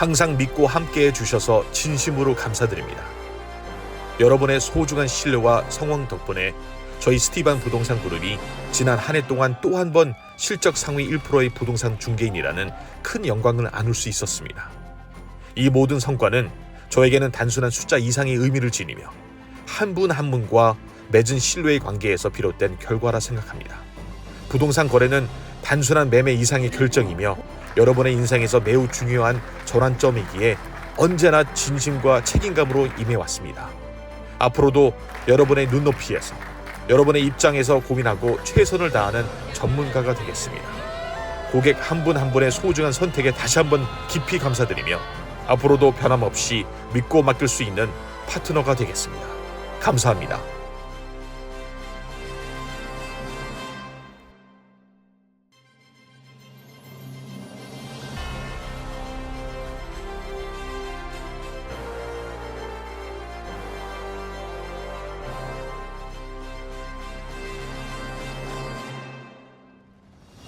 항상 믿고 함께 해 주셔서 진심으로 감사드립니다. 여러분의 소중한 신뢰와 성원 덕분에 저희 스티반 부동산 그룹이 지난 한 해 동안 또 한 번 실적 상위 1%의 부동산 중개인이라는 큰 영광을 안을 수 있었습니다. 이 모든 성과는 저에게는 단순한 숫자 이상의 의미를 지니며 한 분한 분과 맺은 신뢰의 관계에서 비롯된 결과라 생각합니다. 부동산 거래는 단순한 매매 이상의 결정이며 여러분의 인생에서 매우 중요한 전환점이기에 언제나 진심과 책임감으로 임해왔습니다. 앞으로도 여러분의 눈높이에서 여러분의 입장에서 고민하고 최선을 다하는 전문가가 되겠습니다. 고객 한 분 한 분의 소중한 선택에 다시 한번 깊이 감사드리며 앞으로도 변함없이 믿고 맡길 수 있는 파트너가 되겠습니다. 감사합니다.